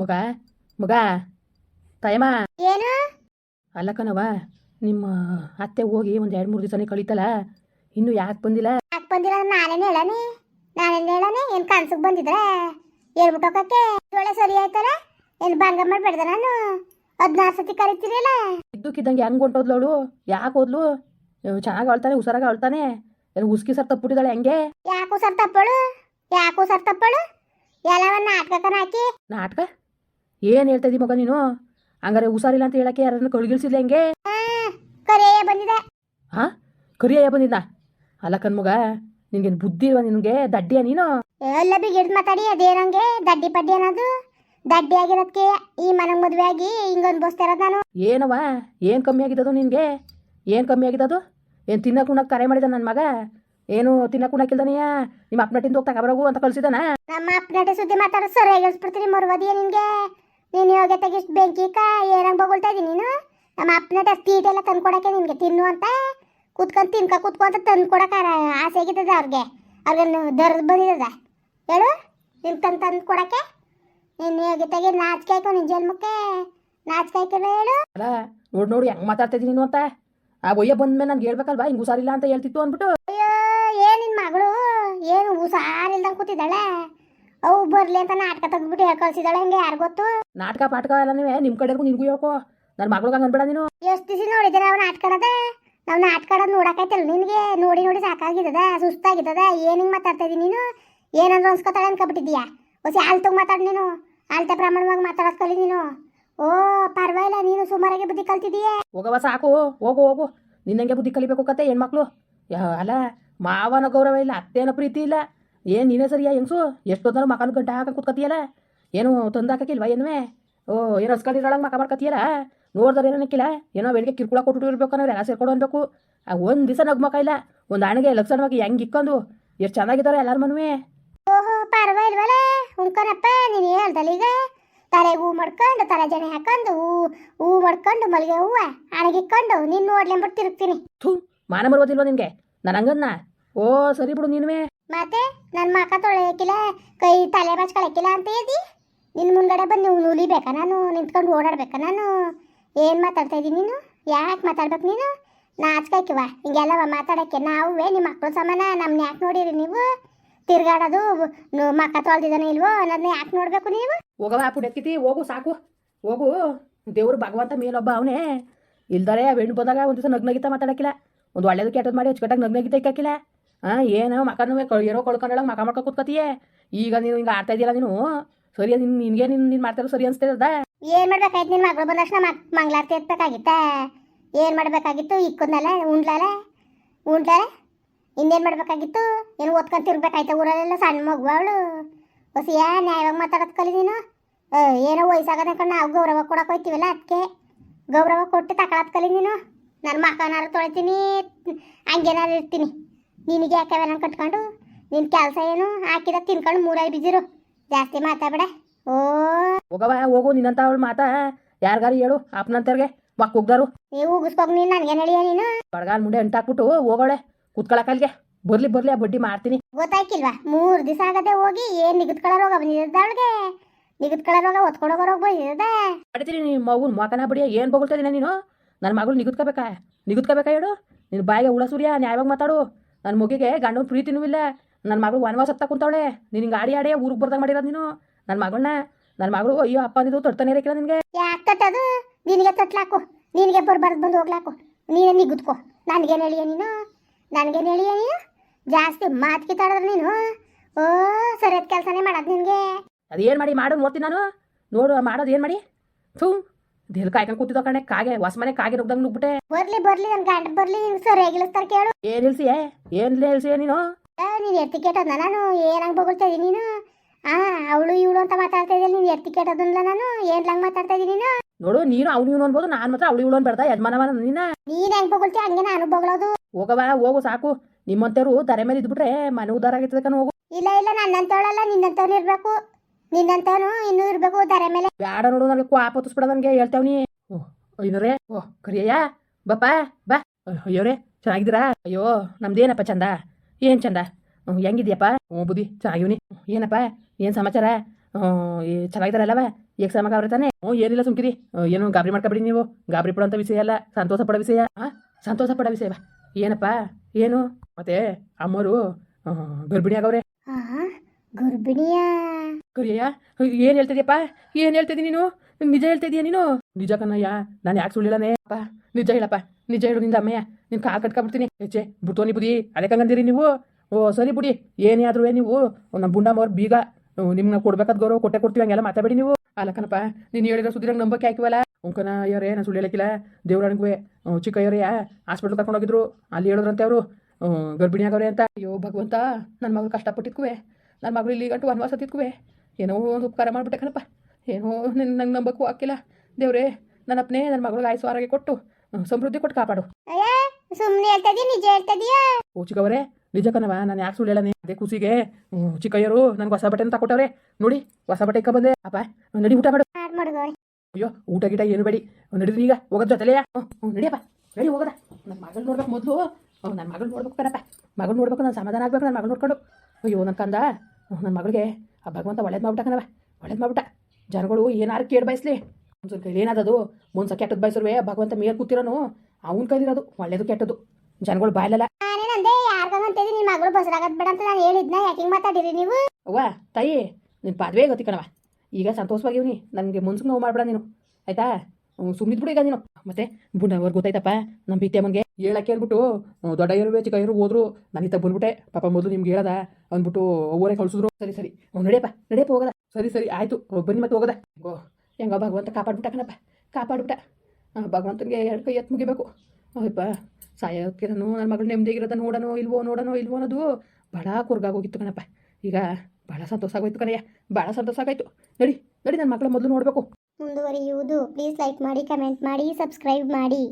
ಮಗ ಮಗ ತಾಯಮ್ಮ. ಏನು? ಅಲ್ಲ ಕಣವ ನಿಮ್ಮ ಅತ್ತೆ ಹೋಗಿ ಒಂದು ಎರಡು ಮೂರು ದಿವಸನೇ ಕಳೀತಲ್ಲ ಇನ್ನು ಯಾಕೆ ಬಂದಿಲ್ಲ? ಯಾಕೆ ಬಂದಿಲ್ಲ ನಾನೇನು ಹೇಳನಿ? ನಾನೇನು ಹೇಳನಿ? ಏನು ಕನ್ಸಕ್ ಬಂದಿದ್ರೆ? ಹೇಳ್ಬಿಟ್ಟೋಕಕ್ಕೆ ಒಳ್ಳೆ ಸರಿ ಆಯ್ತಲ್ಲ? ಏನು ಭಂಗ ಮಾಡ್ಬೇಡ್ದ ನಾನು? ಹದಿನಾರು ಸತಿ ಕರಿತೀರಲ್ಲ ಇದ್ದಕ್ಕಿದ್ದಂಗೆ ಹೆಂಗೆ ಹೊಂಟೋದ್ಲು ಅವಳು? ಯಾಕೆ ಹೋದ್ಲು? ಚೆನ್ನಾಗಿ ಅಳ್ತಾನೆ ಹುಷಾರಾಗಿ ಅಳ್ತಾನೆ ಏನು ಉಸ್ಕಿ ಸರ್ ತಪ್ಪಿಟ್ಟಿದ್ದಾಳೆ ಹೆಂಗೆ? ಯಾಕೋ ಸರ್ ತಪ್ಪಳು? ಯಾಕೋ ಸರ್ ತಪ್ಪಳು? ಎಲ್ಲವನ್ನ ನಾಟಕ ಹಾಕಿ? ನಾಟಕ? ಏನು ಹೇಳ್ತಾ ಇದ್ದೀ ಮಗ ನೀನು? ಹಂಗಾರೆ ಹುಷಾರಿಲ್ಲ ಅಂತ ಹೇಳಕ್ಕೆ ಯಾರನ್ನ ಕಳ್ಗಿಳ್ಸಿಲ್ಲ ಹೆಂಗೆ? ಕರೆಯೇ ಬಂದಿದೆ. ಹಾ ಕರಿಯ ಬಂದಿದ್ದ ಅಲ್ಲ ಕಣ್ಮಗ ನಿನ್ಗೇನು ಬುದ್ಧಿ ಇಲ್ವಾ ನಿನಗೆ? ದಡ್ಡಿಯ ನೀನು? ಎಲ್ಲ ಬಿಗಿಡ್ದು ಮಾತಾಡಿ ಅದೇನಂಗೆ ದಡ್ಡಿ ಪಡ್ಡಿ ಅನ್ನೋದು. ದಡ್ಡಿ ಆಗಿರೋದಕ್ಕೆ ಈ ಮನೆಗೆ ಮದುವೆ ಆಗಿ ಹಿಂಗೊಂದು ಅನ್ಭವಿಸ್ತಾ ಇರೋದು ನಾನು. ಏನವ ಏನು ಕಮ್ಮಿ ಆಗಿದ್ದದು ನಿನಗೆ? ಏನು ಕಮ್ಮಿ ಆಗಿದ್ದದು? ಏನು ತಿನ್ನಕ್ಕೆ ಉಣ್ಣಕ್ಕೆ ಕರೆ ಮಾಡಿದ ನನ್ನ ಮಗ? ಏನು ತಿನ್ನಕ್ಕೆ ಉಣ್ಣಕ್ಕಿಲ್ದನೆಯ ನಿಮ್ಮ ಅಪ್ಪನಟ್ಟಿಂದ ಹೋಗಿ ತಗೊಬರೋಗು ಅಂತ ಕಳ್ಸಿದನ? ನಮ್ಮ ಅಪ್ಪನಟ್ಟಿ ಸುದ್ದಿ ಮಾತಾಡೋದು ಸರಿಯಾಗಿ ಹೇಳ್ಸ್ಬಿಡ್ತೀನಿ ಮರುವದಿಯ ನಿನ್ಗೆ? ನೀನು ಯೋಗ್ಯ ಇಷ್ಟು ಬೆಂಕಿ ಏನಂಗ್ ಬಗೊಳ್ತಾ ಇದೀನಿ ನೀನು? ನಮ್ಮ ಅಪ್ಪನ ಸ್ಪೀಟ್ ಎಲ್ಲ ತಂದ್ಕೊಡಕ್ಕೆ ನಿನ್ಗೆ ತಿನ್ನು ಅಂತ ಕೂತ್ಕೊಂಡು ತಿನ್ಕ ಕೂತ್ಕೊಂತ ತಂದ್ಕೊಡಕ ಆಸೆ ಆಗಿದ್ದದ ಅವ್ರಿಗೆ. ಅವ್ರಿಗೆ ದರ್ದ್ ಬಂದಿದ್ದದ. ಹೇಳು ನಿನ್ ತಂದು ತಂದು ಕೊಡಕ್ಕೆ? ನೀನು ಯೋಗ್ಯ ತೆಗಿ ನಾಚಿಕೆ ನಿನ್ ಜನ್ಮಕ್ಕೆ ನಾಚಿಕೆ ಹೇಳು. ಅಲ್ಲ ನೋಡಿ ನೋಡಿ ಹೆಂಗೆ ಮಾತಾಡ್ತಾ ಇದ್ದೀನಿ ನೀನು ಅಂತ? ಆ ಒಯ್ಯ ಬಂದ್ಮೇಲೆ ನನ್ಗೆ ಹೇಳ್ಬೇಕಲ್ವಾ ಹಿಂಗೆ ಹುಷಾರಿಲ್ಲ ಅಂತ ಹೇಳ್ತಿತ್ತು ಅಂದ್ಬಿಟ್ಟು? ಅಯ್ಯೋ ಏನ್ ನಿನ್ ಮಗಳು? ಏನು ಹುಷಾರಿಲ್ದಂಗೆ ಕೂತಿದ್ದಾಳೆ? ಅವು ಬರ್ಲಿ ಅಂತ ನಾಟಕ ತೆಗ್ದ್ಬಿಟ್ಟು ಹೇಳ್ ಕಳ್ಸಿದಾಳೆ ಹಂಗೆ ಯಾರು ಗೊತ್ತು? ನಾಟಕ ಪಾಠಕ ಎಲ್ಲ ನೀವೇ ನಿಮ್ಮ ಕಡೆಗೂ ನಿನಗೂ ಯಾಕೋ ನನ್ನ ಮಗಳು ಹಂಗೆ ಅನ್ಬೇಡ ನೀನು. ಎಷ್ಟು ದಿವಸ ನೋಡಿದ್ರೆ ನಾವು ನಾಟ್ಕಡದ ನಾವು ನಾಟ್ಕಡದ್ ನೋಡಕೈತಲ್ಲ ನಿನಗೆ? ನೋಡಿ ನೋಡಿ ಸಾಕಾಗಿದ್ದದ ಸುಸ್ತಾಗಿದ್ದದ ಏನ್ ಹಿಂಗ್ ಮಾತಾಡ್ತಾ ಇದೀನಿ ನೀನು? ಏನಂದ್ರೆ ಅನ್ಸ್ಕೊತಾಳೆ ಅನ್ಕೊಬಿಟ್ಟಿದ್ಯಾ ಹೊಸ ಆಲ್ತಗ್ ಮಾತಾಡ್ ನೀನು. ಆಲ್ತ ಪ್ರಮಾಣವಾಗಿ ಮಾತಾಡೋದ್ ಕಲಿ ನೀನು. ಓ ಪರವಾಗಿಲ್ಲ ನೀನು ಸುಮಾರಾಗಿ ಬುದ್ಧಿ ಕಲ್ತಿದೀಯ ಹೋಗವ ಸಾಕು. ಹೋಗು ಹೋಗು. ನಿನ್ನಂಗೆ ಬುದ್ಧಿ ಕಲಿಬೇಕು ಕತೆ ಹೆಣ್ಮಕ್ಳು. ಯಾ ಅಲ್ಲ ಮಾವನ ಗೌರವ ಇಲ್ಲ ಅತ್ತೇನ ಪ್ರೀತಿ ಇಲ್ಲ. ಏನು ನೀನೇ ಸರಿಯಾ ಹೆಂಗ್ಸು? ಎಷ್ಟೊಂದರೂ ಮಕ್ಕಳು ಗಂಟೆ ಹಾಕ ಕೂತ್ಕತಿಯಲ್ಲ ಏನು ತೊಂದ್ರೆ ಹಾಕಕ್ಕಿಲ್ವಾ ಏನುವೆ ಓ ಏನು ಹಸ್ಕೊಂಡಿರೊಳಗೆ ಮಕ ಮಾಡ್ಕತಿಯಲ್ಲ ನೋಡ್ದಾರೆ ಏನೋ ನಿಕ್ಕಿಲ್ಲ ಏನೋ ಬೆಳಿಗ್ಗೆ ಕಿರ್ಕುಳ ಕೊಟ್ಟು ಇರ್ಬೇಕು ಅನ್ನೋ ಎಲ್ಲ ಸೇರ್ಕೊಂಡು ಅನ್ಬೇಕು. ಆ ಒಂದು ದಿವಸ ಮಕ್ಕ ಇಲ್ಲ. ಒಂದು ಹಣಗೆ ಲಕ್ಷಣವಾಗಿ ಹೆಂಗೆ ಇಕ್ಕೊಂಡು? ಎಷ್ಟು ಚೆನ್ನಾಗಿದ್ದಾರೆ ಎಲ್ಲರ ಮನವೇ? ಓಹೋ ಪರವಾಗಿಲ್ವಲ್ಲ ಉಂಕನಪ್ಪ ನೀನು ಹೇಳ್ದಲ್ಲ ಈಗ? ತಲೆಗೆ ಹೂ ಮಾಡ್ಕೊಂಡು ತಲೆ ಜನ ಹಾಕೊಂಡು ಹೂ ಹೂ ಮಾಡ್ಕೊಂಡು ಮಲ್ಲಿಗೆ ಹೂವ ಹಣಗಿಕ್ಕೊಂಡು ನೀನು ನೋಡ್ಲೆಂಬಿಟ್ಟು ತಿರುಗ್ತೀನಿ. ಥೂ ಮಾನ ಬರೋದಿಲ್ವ ನಿನಗೆ ನಾನು ಹಂಗನ್ನ? ಓ ಸರಿ ಬಿಡು ನೀನುವೆ. ಮತ್ತೆ? ನನ್ನ ಮಕ ತೊಳೆಯಕ್ಕಿಲ್ಲ, ಕೈ ತಲೆ ಬಾಚ್ಕೊಳಕ್ಕಿಲ್ಲ ಅಂತ ಇದ್ದಿ ನಿನ್ನ ಮುಂದ್ಗಡೆ ಬಂದು ನೀವು ನುಲಿಬೇಕಾ ನಾನು? ನಿಂತ್ಕೊಂಡು ಓಡಾಡ್ಬೇಕಾ ನಾನು? ಏನು ಮಾತಾಡ್ತಾ ಇದ್ದೀನಿ ನೀನು? ಯಾಕೆ ಮಾತಾಡ್ಬೇಕು ನೀನು? ನಾಚ್ಕಾಯ್ಕಿವ ಹಿಂಗೆಲ್ಲವ ಮಾತಾಡೋಕ್ಕೆ ನಾವುವೇ ನಿಮ್ಮ ಮಕ್ಕಳು ಸಮಾನ ನಮ್ಮನ್ನ ಯಾಕೆ ನೋಡಿರಿ ನೀವು? ತಿರ್ಗಾಡೋದು ನು- ಮಕ ತೊಳ್ದಿದ್ದಾನೆ ಇಲ್ವೋ? ಅನ್ನೋದನ್ನ ಯಾಕೆ ನೋಡಬೇಕು ನೀವು? ಹೋಗವ ಪುಣ್ಯತ್ಕಿತಿ ಹೋಗು ಸಾಕು. ಹೋಗು. ದೇವ್ರು ಭಗವಂತ ಮೇಲೊಬ್ಬ ಅವನೇ. ಇಲ್ದಾರೆ ಹೆಣ್ಣು ಬಂದಾಗ ಒಂದು ದಿವಸ ನಗ್ನಗಿತ ಮಾತಾಡಕ್ಕಿಲ್ಲ. ಒಂದು ಒಳ್ಳೇದು ಕೆಟ್ಟದ್ದು ಮಾಡಿ, ಅಚ್ಚುಕಟ್ಟಾಗಿ ನಗ್ನಗಿತ ಇಕ್ಕಾಕಿಲ್ಲ. ಹಾಂ ಏನೋ ಮಕ್ಕನ ಏನೋ ಕೊಳ್ಕೊಂಡೊಳಗೆ ಮಕ ಮಾಡ್ಕೊ ಕೂತ್ಕೊತೀಯ? ಈಗ ನೀನು ಹಿಂಗೆ ಆಡ್ತಾ ಇದೆಯಲ್ಲ ನೀನು? ಸರಿ, ನಿನ್ ನಿನಗೆ ನಿನ್ನ ನೀನು ಮಾಡ್ತಾರೋ ಸರಿ ಏನು ಮಾಡ್ಬೇಕಾಯ್ತು ನಿನ್ನ ಮಗಳು ಬಂದ ತಕ್ಷಣ ಮಂಗಳಾರತಿ ಎತ್ಬೇಕಾಗಿತ್ತ ಏನು ಮಾಡಬೇಕಾಗಿತ್ತು? ಇಕ್ಕೊಂದಲ್ಲ ಉಂಡ್ಲಲ್ಲ ಉಂಡ್ಲಲ್ಲ ಇನ್ನೇನು ಮಾಡ್ಬೇಕಾಗಿತ್ತು? ಏನು ಓದ್ಕೊಂತ ತಿರ್ಬೇಕಾಯ್ತು ಊರಲ್ಲೆಲ್ಲ ಸಣ್ಣ ಮಗು ಅವಳು? ಹೊಸಿಯ, ನ್ಯಾಯವಾಗಿ ಮಾತಾಡೋದು ಕಲಿ ನೀನು? ಏನೋ ವಯಸ್ಸಾಗದ ಕಣ, ನಾವು ಗೌರವ ಕೊಡಕ್ಕೆ ಹೋಯ್ತೀವಲ್ಲ ಅದಕ್ಕೆ ಗೌರವ ಕೊಟ್ಟು ತಗೊಳತ್ ಕಲಿ ನೀನು? ನನ್ನ ಮಕ್ಕನಾರು ತೊಳಿತೀನಿ ಹಂಗೇನಾರು ಇರ್ತೀನಿ. ನಿನಗೆ ಯಾಕೆ ಅವೆಲ್ಲ ಕಟ್ಕೊಂಡು? ನಿನ್ನ ಕೆಲಸ ಏನು? ಹಾಕಿದ ತಿನ್ಕೊಂಡು ಮೂರೈ ಬಿಜಿರು. ಜಾಸ್ತಿ ಮಾತಾಡಬೇಡ. ಓ. ಹೋಗವ ಹೋಗು ನಿನ್ನಂತ ಅವಳು ಮಾತಾ. ಯಾರಿಗಾರು ಹೇಳು ಅಪ್ಪನಂತರ್ಗೆ ಮಕ್ಕ ಹೋಗ್ದಾರು ನೀವು ಉಗಿಸ್ಕೋಗ್ ನೀನು ನನಗೇನು ಹೇಳಿಯ ನೀನು? ಬಡಗಾಲ್ ಮುಂಡೆ ಅಂಟಾಕ್ಬಿಟ್ಟು ಹೋಗೋಳೆ. ಕುತ್ಕೊಳಕಲ್ಗೆ ಬರ್ಲಿ ಬರ್ಲಿ ಆ ಬಡ್ಡಿ ಮಾಡ್ತೀನಿ. ಗೊತ್ತಾಯ್ಕಿಲ್ವಾ? ಮೂರು ದಿವಸ ಆಗದೆ ಹೋಗಿ ಏನ್ ನಿಗದ್ಕಳ ರೋಗ ಅವಳಿಗೆ ಹೋಗ ರೋಗ ಹೋಗೋ ರೋಗ ಬಂದಿದ್ದದ ಮಾಡ್ತೀನಿ ನಿಮ್ಮ ಮಗು ಮಕನ ಬಡಿಯ ಏನ್ ಬೊಗಳ್ತಾ ನೀನು? ನನ್ನ ಮಗಳು ನಿಗದ್ಕೋಬೇಕಾ? ನಿಗದ್ಕೋಬೇಕಾ ಹೇಳು? ನಿನ್ನ ಬಾಯಿಗೆ ಸೂರ್ಯ ನ್ಯಾಯವಾಗಿ ಮಾತಾಡು. ನನ್ನ ಮಗಿಗೆ ಗಂಡನ ಪ್ರೀತಿನೂ ಇಲ್ಲ. ನನ್ನ ಮಗಳು ವನವಾಸ ಹತ್ತ ಕುಂತವಳೆ. ನೀನು ಹಿಂಗೆ ಆಡಿ ಆಡಿ ಊರಿಗೆ ಬರ್ದಾಗ ಮಾಡಿರೋದು ನೀನು. ನನ್ನ ಮಗಳನ್ನ ನನ್ನ ಮಗಳು ಅಯ್ಯೋ ಅಪ್ಪ ಅಂದಿದ್ದು ತೊಡ್ತಾನೆ ಇರಕ್ಕಿಲ್ಲ ನಿನಗೆ. ಯಾಕೆ ತಟ್ಟದು ನಿನಗೆ ತಟ್ಲಾಕು. ನಿನಗೆ ಬರ್ಬಾರ್ದು ಬಂದು ಹೋಗ್ಲಾಕು. ನೀನೇ ನಿಗುದ್ಕೋ ನನಗೇನು ಹೇಳಿಯ ನೀನು? ನನಗೇನು ಹೇಳಿಯ ನೀನು? ಜಾಸ್ತಿ ಮಾತು ಕಿತ್ತಾಡಿದ್ರೆ ನೀನು? ಓ ಸರಿಯಾದ ಕೆಲಸನೇ ಮಾಡೋದು ನಿನಗೆ. ಅದೇನು ಮಾಡಿ ಮಾಡೋದು ನೋಡ್ತೀನಿ ನಾನು. ನೋಡು ಮಾಡೋದು ಏನು ಮಾಡಿ? ಥೂ ದೇಲ್ ಕಾಯ್ಕೊಂಡು ಕೂತಿದ್ದ ಕಣೆ ಕಾಗೆ ಹೊಸ ಮನೆ ಕಾಗೆ ನುಗ್ದಂಗ್ ನುಗ್ಬಿಟ್ಟೆ. ಬರ್ಲಿ ಬರ್ಲಿ ನನ್ ಗಂಡ ಬರ್ಲಿ ಸರ್ ಸರಿಯಾಗಿ ಇಳಿಸ್ತಾರೆ ಕೇಳು. ಏನ್ ಇಲ್ಸಿ ಏನ್ ಇಲ್ಸಿ ನೀನು? ನೀನ್ ಎತ್ತಿ ಕೇಟದ ನಾನು? ಏನಂಗ್ ಬೊಗಳ್ತಾ ಇದೀನಿ ನೀನು? ಆ ಅವಳು ಇವಳು ಅಂತ ಮಾತಾಡ್ತಾ ಇದ್ದೀನಿ ನೀನ್ ಎತ್ತಿ ಅದನ್ಲ ನಾನು? ಏನ್ ಲಂಗ್ ಮಾತಾಡ್ತಾ ಇದೀನಿ ನೀನು? ನೋಡು ನೀನು ಅವ್ನು ಇವನು ಅನ್ಬೋದು ನಾನು ಮಾತ್ರ ಅವಳು ಇವಳು ಅನ್ಬೇಡ ಯಜಮಾನವ ನಿನ್ನ. ನೀನ್ ಹೆಂಗ್ ಬೊಗಳ್ತಿ? ಹಂಗೆ ನಾನು ಬಗಳೋದು. ಹೋಗವ ಹೋಗು ಸಾಕು. ನಿಮ್ಮಂತವ್ರು ದರೆ ಮೇಲೆ ಇದ್ಬಿಟ್ರೆ ಮನೆ ಉದಾರ ಆಗಿರ್ತದ ಹೋಗು. ಇಲ್ಲ ಇಲ್ಲ ನನ್ನಂತವಳಲ್ಲ ನಿನ್ನಂತವ್ರು ಇರ್ಬೇಕು. ನಿನ್ನಂತವನು ಇನ್ನೂ ಇರ್ಬೇಕು ದರೆ ಮೇಲೆ. ಬ್ಯಾಡ ನೋಡು ನನಗೆ ಕ್ವಾಪ ಹೊತ್ತಿಸ್ಬಿಡ ನನಗೆ ಹೇಳ್ತಾವ್ನಿ. ಓ ಐನೂರೇ ಓ ಕರಿಯಯ್ಯ ಬಪ್ಪ ಬಾ. ಅಯ್ಯೋರೇ ಚೆನ್ನಾಗಿದ್ದೀರಾ? ಅಯ್ಯೋ ನಮ್ದೇನಪ್ಪ ಚಂದ? ಏನ್ ಚಂದ? ಹ್ಞೂ ಹೆಂಗಿದ್ಯಪ್ಪ? ಹ್ಞೂ ಬುದ್ಧಿ ಚೆನ್ನಾಗಿವ್ನಿ. ಏನಪ್ಪ? ಏನು ಸಮಾಚಾರ? ಏ ಚೆನ್ನಾಗಿದ್ದಾರಲ್ಲವ? ಎಕ್ಸಾಮಾಗ ಅವ್ರ ತಾನೆ ಹ್ಞೂ ಏನಿಲ್ಲ ಸುಮ್ಕಿರಿ. ಏನು ಗಾಬರಿ ಮಾಡ್ಕೊಬಿಡಿ ನೀವು. ಗಾಬರಿ ಪಡೋಂಥ ವಿಷಯ ಅಲ್ಲ ಸಂತೋಷ ಪಡೋ ವಿಷಯ. ಹಾಂ ಸಂತೋಷ ಪಡೋ ವಿಷಯ ಏನಪ್ಪ? ಏನು? ಮತ್ತೆ ಅಮ್ಮರು ಗರ್ಭಿಣಿ ಆಗವ್ರೆ ಗರ್ಭಿಣಿಯ? ಕರಿಯಯ್ಯ? ಏನು ಹೇಳ್ತಿದ್ಯಪ್ಪ ಏನು ಹೇಳ್ತಿದ್ದಿ ನೀನು? ನಿಜ ಹೇಳ್ತಿದ್ಯಾ ನೀನು? ನಿಜ ಕನ್ನಯ್ಯ ನಾನು ಯಾಕೆ ಸುಳ್ಳಿಲ್ಲನೇ? ಅಪ್ಪ ನಿಜ ಹೇಳಪ್ಪ, ನಿಜ ಹೇಳು ನಿಂದ ಅಮ್ಮಯ್ಯ. ನಿನ್ ಕಾಲ್ ಕಟ್ಕೊಂಡ್ಬಿಡ್ತೀನಿ. ಹೆಚ್ಚೆ ಬಿಡ್ತೋನಿ ಬುದಿ ಅದಕ್ಕಂಗಂದಿರಿ ನೀವು? ಓ, ಸರಿ ಬಿಡಿ. ಏನೇ ಆದ್ರೂ ನೀವು? ನಮ್ಮ ಬುಂಡಮ್ಮವ್ರ ಬೀಗ. ನಿಮ್ನ ಕೊಡ್ಬೇಕಾದ ಗೌರವ ಕೊಟ್ಟೆ ಕೊಡ್ತೀವಿ, ಹಂಗೆಲ್ಲ ಮಾತಾಡಿ ನೀವು. ಅಲ್ಲ ಕಣಪ್ಪ, ನೀನು ಹೇಳಿರೋ ಸುದ್ದಿರಂಗೆ ನಂಬಕ್ಕೆ ಹಾಕಿವಲ್ಲ? ಉಂಕನ ಅಯ್ಯರೇ ನಾನು ಸುಳ್ಳು ಚಿಕ್ಕ ಅಯ್ಯರಯ್ಯ ಹಾಸ್ಪಿಟ್ಲ್ ಕರ್ಕೊಂಡೋಗಿದ್ರು. ಅಲ್ಲಿ ಹೇಳಿದ್ರಂತೆ ಅವರು. ಗರ್ಭಿಣಿ ಆಗವ್ರೆ ಅಂತ. ಅಯ್ಯೋ, ಭಗವಂತ ನನ್ನ ಮಗಳು ಕಷ್ಟಪಟ್ಟಿದ್ಕುವೆ. ನನ್ನ ಮಗಳು ಇಲ್ಲಿ ಗಂಟು ವನವಾಸ ತಿದ್ಕುವೆ ಏನೋ ಒಂದು ಉಪಕಾರ ಮಾಡ್ಬಿಟ್ಟೆ ಕಣಪ್ಪ. ಏನೋ ನಿನ್ನ ನಂಗೆ ನಂಬಕ್ಕೂ ಹಾಕಿಲ್ಲ. ದೇವ್ರೇ ನನ್ನ ಅಪ್ಪನೇ ನನ್ನ ಮಗಳಿಗೆ ಆಯ್ಸು ಆರೋಗ್ಯ ಕೊಟ್ಟು ಸಮೃದ್ಧಿ ಕೊಟ್ಟು ಕಾಪಾಡು. ಸುಮ್ಮನೆ ನಿಜ ಹೇಳ್ತಾ ಇದೀಯಾ? ಓ ಚಿಕ್ಕವರೇ ನಿಜ ಕಣವ ನಾನು ಯಾಕೆ ಸುಳ್ಳು ಹೇಳನೆ ಅದೇ ಖುಷಿಗೆ ಚಿಕ್ಕಯ್ಯರು ನನಗೆ ಹೊಸ ಬಟ್ಟೆ ಅಂತ ಕೊಟ್ಟವ್ರೆ ನೋಡಿ ಹೊಸ ಬಟ್ಟೆ ಇಕ್ಕ ಬಂದೆ. ಅಪ್ಪ ನಡಿ ಊಟ ಮಾಡು. ಅಯ್ಯೋ ಊಟ ಗೀಟ ಏನು ಬೇಡಿ. ನಡೀರಿ ಈಗ ಹೋಗೋದ್ ಜೊತೆಲೆಯಾ ಹ್ಞೂ ನಡಿಯಪ್ಪ ನಡಿ ಹೋಗೋದ. ನನ್ನ ಮಗಳು ನೋಡ್ಬೇಕು ಮೊದಲು. ನನ್ನ ಮಗಳು ನೋಡ್ಬೇಕು ಕಣಪ್ಪ. ಮಗಳು ನೋಡ್ಬೇಕು ನಾನು ಸಮಾಧಾನ ಆಗ್ಬೇಕು ನನ್ನ ಮಗಳು ನೋಡ್ಕೊಂಡು. ಅಯ್ಯೋ ನನ್ನ ಕಂದ. ನನ್ನ ಮಗಳಿಗೆ ಆ ಭಗವಂತ ಒಳ್ಳೇದು ಮಾಡ್ಬಿಟ್ಟ ಕಣವ ಒಳ್ಳೇದು ಮಾಡ್ಬಿಟ್ಟ. ಜನಗಳು ಏನಾರು ಕೇಳಿ ಬಯಸ್ಲಿ. ಒಂದ್ಸಲ ಕೈಲಿ ಏನಾದದು? ಮುನ್ಸ ಕೆಟ್ಟದ್ದು ಬಯಸಿರುವೆ ಭಗವಂತ ಮೇಲ್ ಕೂತಿರೋನು ಅವನ ಕೈಲಿರೋದು ಒಳ್ಳೇದು ಕೆಟ್ಟದ್ದು. ಜನಗಳು ಬಾಯಲ್ಲ ನಾನೇನಂದೆ ಯಾರ್ಗಂತೇಳಿ ನಿನ್ ಮಗಳು ಬಸರಾಗದ್ ಬೇಡ ಅಂತ ನಾನು ಹೇಳಿದ್ನ ಮಾತಾಡಿರಿ ನೀವು? ಅವ್ವ ತಾಯಿ ನಿನ್ನ ಪಾದವೇ ಗೊತ್ತಿ ಕಣವ ಈಗ ಸಂತೋಷವಾಗಿವ್ನಿ ನನಗೆ ಮುನ್ಸು ನೋವು ಮಾಡ್ಬೇಡ ನೀನು. ಆಯ್ತಾ? ಸುಮ್ಮನಿದ್ಬಿಡು ಈಗ ನೀನು. ಮತ್ತೆ ಬುಣ್ಣವ್ರು ಗೊತ್ತಾಯ್ತಪ್ಪ? ನಮ್ಮ ಬಿತ್ತಮ್ಮನಿಗೆ ಹೇಳಕ್ಕೆ ಅಂದ್ಬಿಟ್ಟು ದೊಡ್ಡ ಇರುವೆ ಚಿಕ್ಕ ಇರು ಹೋದ್ರು. ನಾನು ಇತ್ತ ಬಂದ್ಬಿಟ್ಟೆ. ಪಾಪ ಮೊದಲು ನಿಮ್ಗೆ ಹೇಳದ, ಅಂದ್ಬಿಟ್ಟು ಊರೇ ಕಳ್ಸಿದ್ರು. ಸರಿ ಸರಿ. ನಡೆಯಪ್ಪ ನಡೆಯಪ್ಪ, ಹೋಗದ. ಸರಿ ಸರಿ, ಆಯಿತು. ಬನ್ನಿ ಮತ್ತೆ ಹೋಗದ. ಗೋ ಹೆಂಗ ಭಗವಂತ ಕಾಪಾಡ್ಬಿಟ್ಟ ಕಣಪ್ಪ, ಕಾಪಾಡ್ಬಿಟ್ಟ. ಭಗವಂತನಿಗೆ ಎರಡು ಕೈ ಎತ್ತು ಮುಗಿಬೇಕು. ಅಯ್ಯಪ್ಪ ಸಾಯೋಕ್ಕೆ ನಾನು ನನ್ನ ಮಗಳು ನೆಮ್ಮದಿಗಿರೋದ ನೋಡೋನೋ, ಇಲ್ವೋ ನೋಡೋನೋ, ಇಲ್ವೋ ಅನ್ನೋದು ಭಾಳ ಕುರ್ಗಾಗೋಗಿತ್ತು ಕಣಪ್ಪ. ಈಗ ಭಾಳ ಸಂತೋಷ ಆಗೋಯ್ತು ಕಣಯ್ಯ ಭಾಳ ಸಂತೋಷ ಆಗೋಯ್ತು. ನಡಿ ನಡಿ ನನ್ನ ಮಕ್ಕಳ ಮೊದಲು ನೋಡಬೇಕು. ಮುಂದುವರಿಯುವುದು ಪ್ಲೀಸ್ ಲೈಕ್ ಮಾಡಿ ಕಮೆಂಟ್ ಮಾಡಿ ಸಬ್ಸ್ಕ್ರೈಬ್ ಮಾಡಿ.